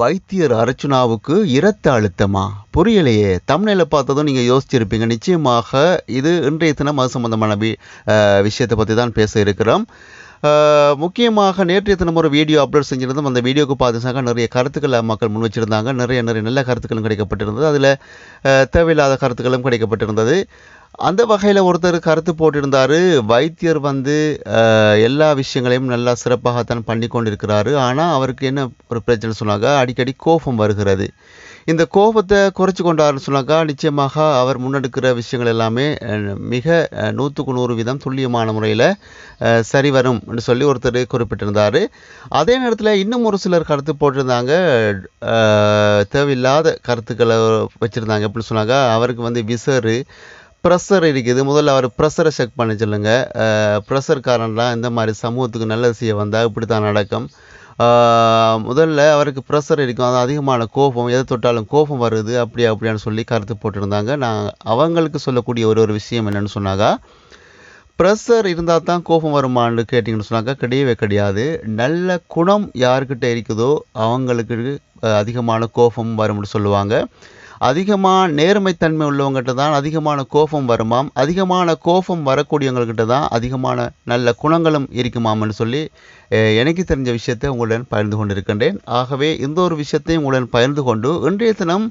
வைத்தியர் அர்ச்சனாவுக்கு இரத்த அழுத்தமா? புரியலையே. தமிழில் பார்த்ததும் நீங்கள் யோசிச்சிருப்பீங்க. நிச்சயமாக இது இன்றைய தினம் அது சம்பந்தமான வி விஷயத்தை பற்றி தான் பேச இருக்கிறோம். முக்கியமாக நேற்றைய தினம் ஒரு வீடியோ அப்லோட் செஞ்சிருந்தோம். அந்த வீடியோக்கு பார்த்துச்சாக்க நிறைய கருத்துக்களை மக்கள் முன் வச்சிருந்தாங்க. நிறைய நிறைய நல்ல கருத்துக்களும் கிடைக்கப்பட்டிருந்தது. அதில் தேவையில்லாத கருத்துக்களும் கிடைக்கப்பட்டிருந்தது. அந்த வகையில் ஒருத்தர் கருத்து போட்டிருந்தார். வைத்தியர் வந்து எல்லா விஷயங்களையும் நல்லா சிறப்பாகத்தான் பண்ணி கொண்டிருக்கிறாரு ஆனால் அவருக்கு என்ன ஒரு பிரச்சனை சொன்னாங்க அடிக்கடி கோபம் வருகிறது. இந்த கோபத்தை குறைச்சி கொண்டாருன்னு சொன்னாக்கா நிச்சயமாக அவர் முன்னெடுக்கிற விஷயங்கள் எல்லாமே மிக நூற்றுக்கு நூறு வீதம் துல்லியமான முறையில் சரி வரும் சொல்லி ஒருத்தர் குறிப்பிட்டிருந்தார். அதே நேரத்தில் இன்னும் ஒரு சிலர் கருத்து போட்டிருந்தாங்க. தேவையில்லாத கருத்துக்களை வச்சுருந்தாங்க. எப்படி சொன்னாக்கா அவருக்கு வந்து விசரு ப்ரெஷர் இருக்குது. முதல்ல அவர் ப்ரெஷரை செக் பண்ண சொல்லுங்க. ப்ரெஷர்காரன்லாம் இந்த மாதிரி சமூகத்துக்கு நல்லது செய்ய வந்தால் இப்படி தான் நடக்கும் முதல்ல அவருக்கு ப்ரெஷர் இருக்கும். அது அதிகமான கோபம். எதை தொட்டாலும் கோபம் வருது. அப்படி அப்படியான்னு சொல்லி கருத்து போட்டிருந்தாங்க. நான் அவங்களுக்கு சொல்லக்கூடிய ஒரு ஒரு விஷயம் என்னென்னு சொன்னாக்கா ப்ரெஷர் இருந்தால் தான் கோபம் வருமான்னு கேட்டிங்கன்னு சொன்னாக்கா கிடையவே கிடையாது. நல்ல குணம் யாருக்கிட்ட இருக்குதோ அவங்களுக்கு அதிகமான கோபம் வரும்னு சொல்லுவாங்க. அதிகமாக நேர்மைத்தன்மை உள்ளவங்ககிட்ட தான் அதிகமான கோபம் வருமாம். அதிகமான கோபம் வரக்கூடியவங்கக்கிட்ட தான் அதிகமான நல்ல குணங்களும் இருக்குமாம்னு சொல்லி எனக்கு தெரிஞ்ச விஷயத்தை உங்களுடன் பகிர்ந்து கொண்டிருக்கின்றேன். ஆகவே இந்த ஒரு விஷயத்தையும் உங்களுடன் பகிர்ந்து கொண்டு இன்றைய தினம்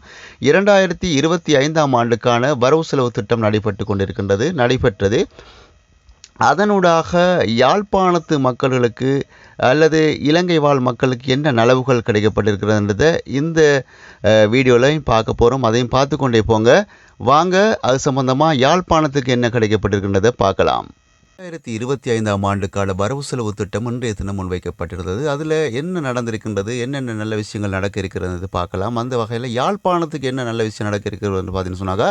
இரண்டாயிரத்தி இருபத்தி ஐந்தாம் ஆண்டுக்கான வரவு செலவு திட்டம் நடைபெற்று கொண்டிருக்கின்றது. நடைபெற்றது அதனூடாக யாழ்ப்பாணத்து மக்களுக்கு அல்லது இலங்கை வாழ் மக்களுக்கு என்ன நலவுகள் கிடைக்கப்பட்டிருக்கிறதுன்றதை இந்த வீடியோலையும் பார்க்க போகிறோம் அதையும் பார்த்து கொண்டே போங்க. வாங்க அது சம்பந்தமாக யாழ்ப்பாணத்துக்கு என்ன கிடைக்கப்பட்டிருக்கின்றதை பார்க்கலாம். ரெண்டாயிரத்தி இருபத்தி ஐந்தாம் ஆண்டுக்கான வரவு செலவு திட்டம் இன்றைய தினம் முன்வைக்கப்பட்டிருந்தது. அதில் என்ன நடந்திருக்கின்றது? என்னென்ன நல்ல விஷயங்கள் நடக்க இருக்கிறது பார்க்கலாம். அந்த வகையில் யாழ்ப்பாணத்துக்கு என்ன நல்ல விஷயம் நடக்க இருக்கிறது பார்த்தீங்கன்னு சொன்னாக்கா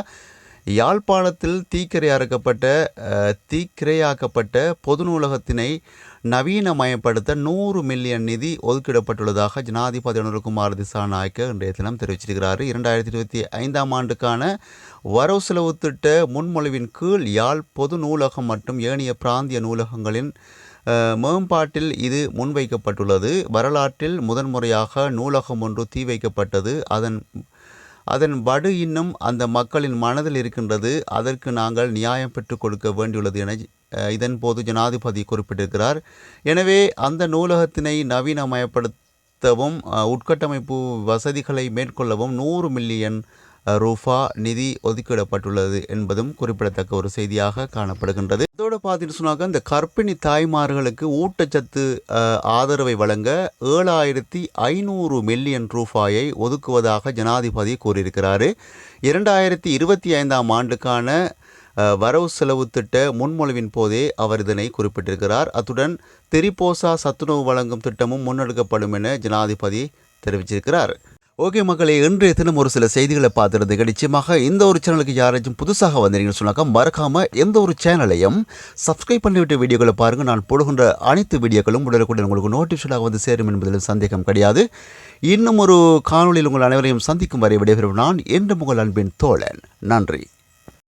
யாழ்ப்பாணத்தில் தீக்கிரையாக்கப்பட்ட தீக்கிரையாக்கப்பட்ட பொது நூலகத்தினை நவீனமயப்படுத்த நூறு மில்லியன் நிதி ஒதுக்கிடப்பட்டுள்ளதாக ஜனாதிபதி அனுரகுமார் திசாநாயக்க இன்றைய தினம் தெரிவிச்சிருக்கிறார். இரண்டாயிரத்தி இருபத்தி ஐந்தாம் ஆண்டுக்கான வரவு செலவு திட்ட முன்மொழிவின் கீழ் யாழ் பொது நூலகம் மற்றும் ஏனைய பிராந்திய நூலகங்களின் மேம்பாட்டில் இது முன்வைக்கப்பட்டுள்ளது. வரலாற்றில் முதன்முறையாக நூலகம் ஒன்று தீ வைக்கப்பட்டது. அதன் அதன் வடு இன்னும் அந்த மக்களின் மனதில் இருக்கின்றது. அதற்கு நாங்கள் நியாயம் பெற்றுக் கொடுக்க வேண்டியுள்ளது என இதன்போது இதன் போது ஜனாதிபதி குறிப்பிட்டிருக்கிறார். எனவே அந்த நூலகத்தினை நவீனமயப்படுத்தவும் உட்கட்டமைப்பு வசதிகளை மேற்கொள்ளவும் நூறு மில்லியன் ரூபா நிதி ஒதுக்கிடப்பட்டுள்ளது என்பதும் குறிப்பிடத்தக்க ஒரு செய்தியாக காணப்படுகின்றது. இதோட பார்த்தீங்கன்னு சொன்னாக்க இந்த கர்ப்பிணி தாய்மார்களுக்கு ஊட்டச்சத்து ஆதரவை வழங்க ஏழாயிரத்தி ஐநூறு மில்லியன் ரூபாயை ஒதுக்குவதாக ஜனாதிபதி கூறியிருக்கிறார். இரண்டாயிரத்தி இருபத்தி ஐந்தாம் ஆண்டுக்கான வரவு செலவு திட்ட முன்மொழிவின் போதே அவர் இதனை குறிப்பிட்டிருக்கிறார். அத்துடன் திரிபோசா சத்துணவு வழங்கும் திட்டமும் முன்னெடுக்கப்படும் என ஜனாதிபதி தெரிவிச்சிருக்கிறார். ஓகே மக்களே இன்றைய தினம் ஒரு சில செய்திகளை பார்த்துருந்தீங்க. நிச்சயமாக இந்த ஒரு சேனலுக்கு யாராச்சும் புதுசாக வந்தீங்கன்னு சொன்னாக்கா மறக்காமல் எந்த ஒரு சேனலையும் சப்ஸ்கிரைப் பண்ணிவிட்ட வீடியோக்களை பாருங்கள் நான் போடுகின்ற அனைத்து வீடியோக்களும் உடனுக்குடன் உங்களுக்கு நோட்டிஃபிகேஷனாக வந்து சேரும் என்பதில் சந்தேகம் கிடையாது. இன்னும் ஒரு காணொளியில் உங்கள் அனைவரையும் சந்திக்கும் வரை விடைபெறும் நான் என்று உங்கள் அன்பின் தோழன். நன்றி.